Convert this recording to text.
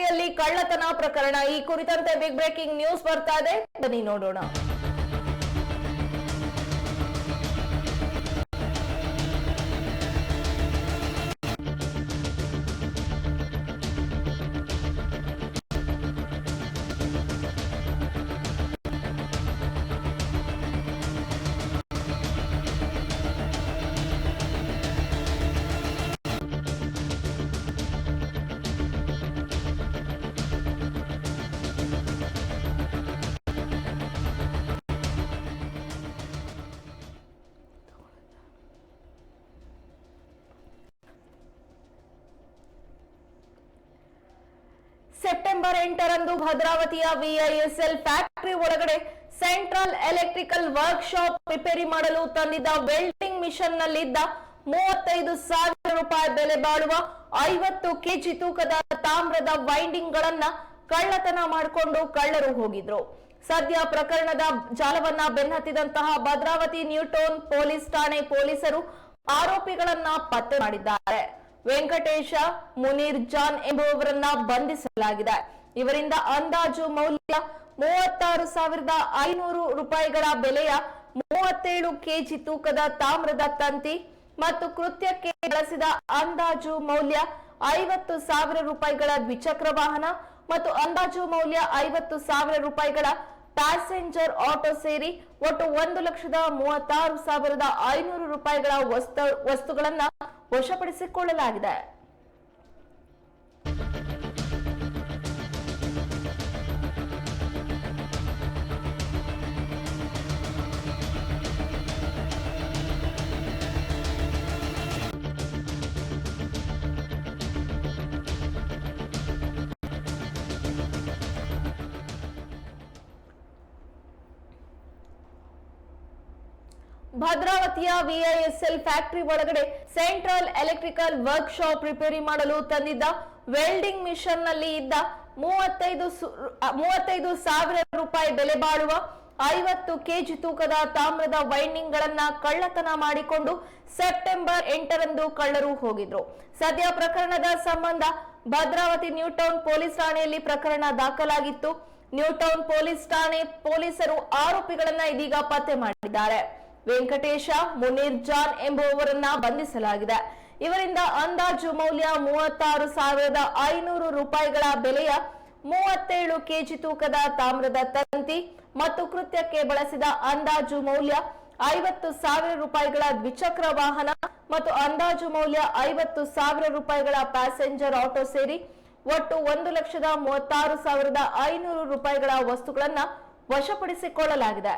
ಫ್ಯಾಕ್ಟರಿಯಲ್ಲಿ ಕಳ್ಳತನ ಪ್ರಕರಣ ಈ ಕುರಿತಂತೆ ಬಿಗ್ ಬ್ರೇಕಿಂಗ್ ನ್ಯೂಸ್ ಬರ್ತಾ ಇದೆ. ಬನ್ನಿ ನೋಡೋಣ. ಸೆಪ್ಟೆಂಬರ್ ಎಂಟರಂದು ಭದ್ರಾವತಿಯ ವಿಐಎಸ್ಎಲ್ ಫ್ಯಾಕ್ಟರಿ ಒಳಗಡೆ ಸೆಂಟ್ರಲ್ ಎಲೆಕ್ಟ್ರಿಕಲ್ ವರ್ಕ್ಶಾಪ್ ರಿಪೇರಿ ಮಾಡಲು ತಂದಿದ್ದ ವೆಲ್ಡಿಂಗ್ ಮಿಷನ್ ನಲ್ಲಿದ್ದ ಮೂವತ್ತೈದು ಸಾವಿರ ರೂಪಾಯಿ ಬೆಲೆ ಬಾಳುವ ಐವತ್ತು ಕೆಜಿ ತೂಕದ ತಾಮ್ರದ ವೈಂಡಿಂಗ್ ಗಳನ್ನ ಕಳ್ಳತನ ಮಾಡಿಕೊಂಡು ಕಳ್ಳರು ಹೋಗಿದ್ರು. ಸದ್ಯ ಪ್ರಕರಣದ ಜಾಲವನ್ನ ಬೆನ್ನತ್ತಿದಂತಹ ಭದ್ರಾವತಿ ನ್ಯೂಟೋನ್ ಪೊಲೀಸ್ ಠಾಣೆ ಪೊಲೀಸರು ಆರೋಪಿಗಳನ್ನ ಪತ್ತೆ ಮಾಡಿದ್ದಾರೆ. ವೆಂಕಟೇಶ, ಮುನೀರ್ ಜಾನ್ ಎಂಬುವವರನ್ನ ಬಂಧಿಸಲಾಗಿದೆ. ಇವರಿಂದ ಅಂದಾಜು ಮೌಲ್ಯ ಮೂವತ್ತಾರು ಸಾವಿರದ ಐನೂರು ರೂಪಾಯಿಗಳ ಬೆಲೆಯ ಮೂವತ್ತೇಳು ಕೆಜಿ ತೂಕದ ತಾಮ್ರದ ತಂತಿ ಮತ್ತು ಕೃತ್ಯಕ್ಕೆ ಬಳಸಿದ ಅಂದಾಜು ಮೌಲ್ಯ ಐವತ್ತು ಸಾವಿರ ರೂಪಾಯಿಗಳ ದ್ವಿಚಕ್ರ ವಾಹನ ಮತ್ತು ಅಂದಾಜು ಮೌಲ್ಯ ಐವತ್ತು ಸಾವಿರ ರೂಪಾಯಿಗಳ ಪ್ಯಾಸೆಂಜರ್ ಆಟೋ ಸೇರಿ ಒಟ್ಟು ಒಂದು ಲಕ್ಷದ ಮೂವತ್ತಾರು ಸಾವಿರದ ಐನೂರು ರೂಪಾಯಿಗಳ ವಸ್ತು, ವಸ್ತುಗಳನ್ನ ವಶಪಡಿಸಿಕೊಳ್ಳಲಾಗಿದೆ. ಭದ್ರಾವತಿಯ ವಿಐಎಸ್ಎಲ್ ಫ್ಯಾಕ್ಟರಿ ಒಳಗಡೆ central electrical workshop repair ಮಾಡಲು ತಂದಿದ್ದ ವೆಲ್ಡಿಂಗ್ ಮಿಷನ್ನಲ್ಲಿ ಇದ್ದ ಮೂವತ್ತೈದು ಮೂವತ್ತೈದು ಸಾವಿರ ರೂಪಾಯಿ ಬೆಲೆ ಬಾಳುವ ಐವತ್ತು ಕೆಜಿ ತೂಕದ ತಾಮ್ರದ ವೈಂಡಿಂಗ್ ಗಳನ್ನ ಕಳ್ಳತನ ಮಾಡಿಕೊಂಡು ಸೆಪ್ಟೆಂಬರ್ ಎಂಟರಂದು ಕಳ್ಳರು ಹೋಗಿದ್ರು. ಸದ್ಯ ಪ್ರಕರಣದ ಸಂಬಂಧ ಭದ್ರಾವತಿ ನ್ಯೂಟೌನ್ ಪೊಲೀಸ್ ಠಾಣೆಯಲ್ಲಿ ಪ್ರಕರಣ ದಾಖಲಾಗಿತ್ತು. ನ್ಯೂಟೌನ್ ಪೊಲೀಸ್ ಠಾಣೆ ಪೊಲೀಸರು ಆರೋಪಿಗಳನ್ನ ಇದೀಗ ಪತ್ತೆ ಮಾಡಿದ್ದಾರೆ. ವೆಂಕಟೇಶ, ಮುನೀರ್ ಜಾನ್ ಎಂಬುವವರನ್ನ ಬಂಧಿಸಲಾಗಿದೆ. ಇವರಿಂದ ಅಂದಾಜು ಮೌಲ್ಯ ಮೂವತ್ತಾರು ಸಾವಿರದ ಐನೂರು ರೂಪಾಯಿಗಳ ಬೆಲೆಯ ಮೂವತ್ತೇಳು ಕೆಜಿ ತೂಕದ ತಾಮ್ರದ ತಂತಿ ಮತ್ತು ಕೃತ್ಯಕ್ಕೆ ಬಳಸಿದ ಅಂದಾಜು ಮೌಲ್ಯ ಐವತ್ತು ಸಾವಿರ ರೂಪಾಯಿಗಳ ದ್ವಿಚಕ್ರ ವಾಹನ ಮತ್ತು ಅಂದಾಜು ಮೌಲ್ಯ ಐವತ್ತು ಸಾವಿರ ರೂಪಾಯಿಗಳ ಪ್ಯಾಸೆಂಜರ್ ಆಟೋ ಸೇರಿ ಒಟ್ಟು ಒಂದು ಲಕ್ಷದ ಮೂವತ್ತಾರು ಸಾವಿರದ ಐನೂರು ರೂಪಾಯಿಗಳ ವಸ್ತುಗಳನ್ನು ವಶಪಡಿಸಿಕೊಳ್ಳಲಾಗಿದೆ.